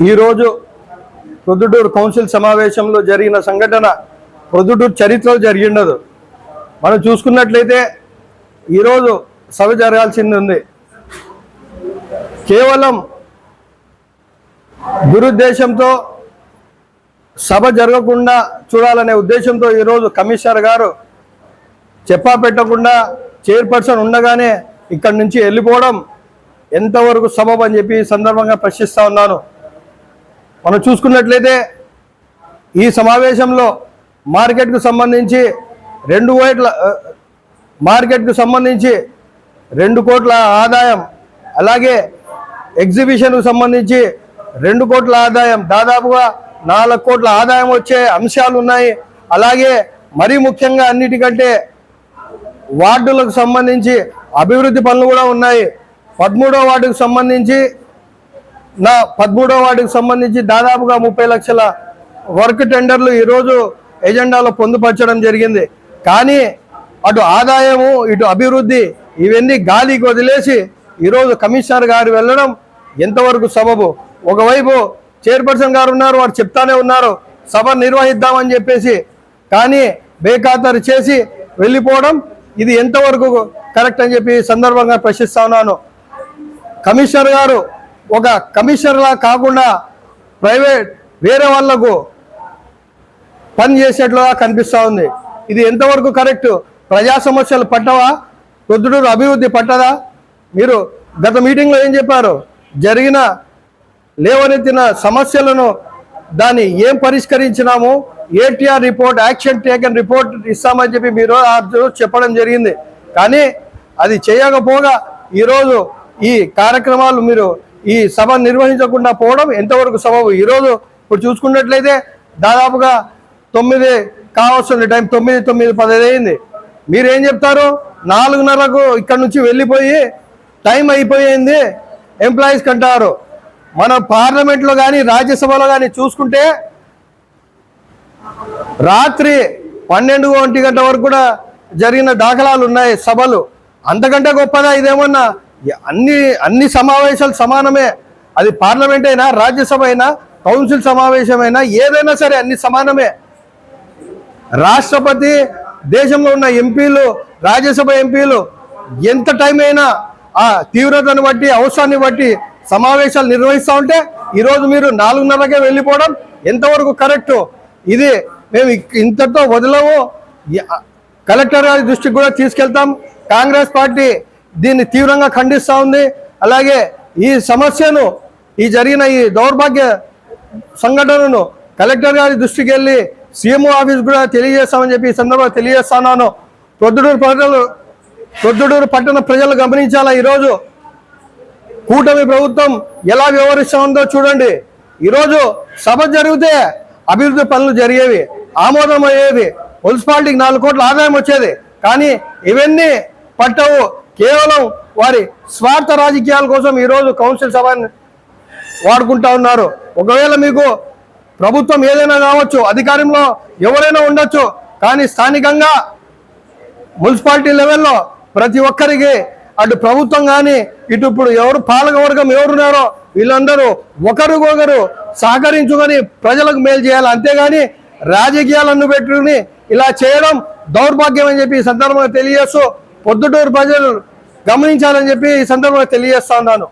ఈరోజు ప్రొద్దుటూరు కౌన్సిల్ సమావేశంలో జరిగిన సంఘటన ప్రొద్దుటూరు చరిత్రలో జరిగిండదు. మనం చూసుకున్నట్లయితే ఈరోజు సభ జరగాల్సింది ఉంది. కేవలం దురుద్దేశంతో సభ జరగకుండా చూడాలనే ఉద్దేశంతో ఈరోజు కమిషనర్ గారు చెప్పా పెట్టకుండా చైర్పర్సన్ ఉండగానే ఇక్కడి నుంచి వెళ్ళిపోవడం ఎంతవరకు సబబ్ అని చెప్పి ఈ సందర్భంగా ప్రశ్నిస్తా ఉన్నాను. మనం చూసుకున్నట్లయితే ఈ సమావేశంలో మార్కెట్కు సంబంధించి రెండు కోట్ల మార్కెట్కు సంబంధించి రెండు కోట్ల ఆదాయం అలాగే ఎగ్జిబిషన్కు సంబంధించి రెండు కోట్ల ఆదాయం దాదాపుగా నాలుగు కోట్ల ఆదాయం వచ్చే అంశాలు ఉన్నాయి. అలాగే మరీ ముఖ్యంగా అన్నిటికంటే వార్డులకు సంబంధించి అభివృద్ధి పనులు కూడా ఉన్నాయి. పదమూడో వార్డుకు సంబంధించి నా పదమూడవ వార్డుకు సంబంధించి దాదాపుగా ముప్పై లక్షల వర్క్ టెండర్లు ఈరోజు ఎజెండాలో పొందుపరచడం జరిగింది. కానీ అటు ఆదాయము ఇటు అభివృద్ధి ఇవన్నీ గాలికి వదిలేసి ఈరోజు కమిషనర్ గారు వెళ్ళడం ఎంతవరకు సబబు? ఒకవైపు చైర్పర్సన్ గారు ఉన్నారు వారు చెప్తానే ఉన్నారు సభ నిర్వహిద్దామని చెప్పేసి కానీ బేఖాతరు చేసి వెళ్ళిపోవడం ఇది ఎంతవరకు కరెక్ట్ అని చెప్పి సందర్భంగా ప్రశ్నిస్తా ఉన్నాను. కమిషనర్ గారు ఒక కమిషనర్లా కాకుండా ప్రైవేట్ వేరే వాళ్ళకు పని చేసేట్లుగా కనిపిస్తూ ఉంది. ఇది ఎంతవరకు కరెక్ట్? ప్రజా సమస్యలు పట్టవా ప్రొద్దుటూరు అభివృద్ధి పట్టదా మీరు గత మీటింగ్లో ఏం చెప్పారు? జరిగిన లేవనెత్తిన సమస్యలను దాన్ని ఏం పరిష్కరించినాము? ATR report action taken report ఇస్తామని చెప్పి మీరు ఆ చెప్పడం జరిగింది. కానీ అది చేయకపోగా ఈరోజు ఈ కార్యక్రమాలు మీరు ఈ సభ నిర్వహించకుండా పోవడం ఎంతవరకు సబబు? ఈరోజు ఇప్పుడు చూసుకున్నట్లయితే దాదాపుగా తొమ్మిది కావాల్సిన టైం తొమ్మిది తొమ్మిది పదహైదు అయింది. మీరేం చెప్తారు? నాలుగున్నరకు ఇక్కడ నుంచి వెళ్ళిపోయి టైం అయిపోయింది ఎంప్లాయీస్ కంటారు. మన పార్లమెంట్లో కానీ రాజ్యసభలో కానీ చూసుకుంటే రాత్రి పన్నెండు ఒంటి గంట వరకు కూడా జరిగిన దాఖలాలు ఉన్నాయి సభలు. అంతకంటే గొప్పదా ఇదేమన్నా అన్ని అన్ని సమావేశాలు సమానమే. అది పార్లమెంట్ అయినా రాజ్యసభ అయినా కౌన్సిల్ సమావేశమైనా ఏదైనా సరే అన్ని సమానమే. రాష్ట్రపతి దేశంలో ఉన్న ఎంపీలు రాజ్యసభ ఎంపీలు ఎంత టైం అయినా ఆ తీవ్రతను బట్టి అవసరాన్ని బట్టి సమావేశాలు నిర్వహిస్తూ ఉంటే ఈరోజు మీరు నాలుగున్నరకే వెళ్ళిపోవడం ఎంతవరకు కరెక్టు? ఇది మేము ఇంతతో వదలము. కలెక్టర్ గారి దృష్టికి కూడా తీసుకెళ్తాం. కాంగ్రెస్ పార్టీ దీన్ని తీవ్రంగా ఖండిస్తూ ఉంది. అలాగే ఈ సమస్యను ఈ జరిగిన ఈ దౌర్భాగ్య సంఘటనను కలెక్టర్ గారి దృష్టికి వెళ్ళి సీఎంఓ ఆఫీస్ కూడా తెలియజేస్తామని చెప్పి ఈ సందర్భంగా తెలియజేస్తున్నాను. ప్రొద్దుడూరు ప్రజలు ప్రొద్దుటూరు పట్టణ ప్రజలు గమనించాలా? ఈరోజు కూటమి ప్రభుత్వం ఎలా వ్యవహరిస్తుందో చూడండి. ఈరోజు సభ జరిగితే అభివృద్ధి పనులు జరిగేవి ఆమోదం అయ్యేవి మున్సిపాలిటీకి నాలుగు కోట్ల ఆదాయం వచ్చేది. కానీ ఇవన్నీ పట్టవు. కేవలం వారి స్వార్థ రాజకీయాల కోసం ఈరోజు కౌన్సిల్ సభని వాడుకుంటా ఉన్నారు. ఒకవేళ మీకు ప్రభుత్వం ఏదైనా కావచ్చు అధికారంలో ఎవరైనా ఉండొచ్చు కానీ స్థానికంగా మున్సిపాలిటీ లెవెల్లో ప్రతి ఒక్కరికి అటు ప్రభుత్వం కానీ ఇటు ఇప్పుడు ఎవరు పాలకవర్గం ఎవరున్నారో వీళ్ళందరూ ఒకరికొకరు సహకరించుకొని ప్రజలకు మేలు చేయాలి. అంతేగాని రాజకీయాలను పెట్టుకుని ఇలా చేయడం దౌర్భాగ్యం అని చెప్పి సందర్భంగా తెలియజేస్తూ పొద్దుటూరు ప్రజలు గమనించాలని చెప్పి ఈ సందర్భంగా తెలియజేస్తా ఉన్నాను.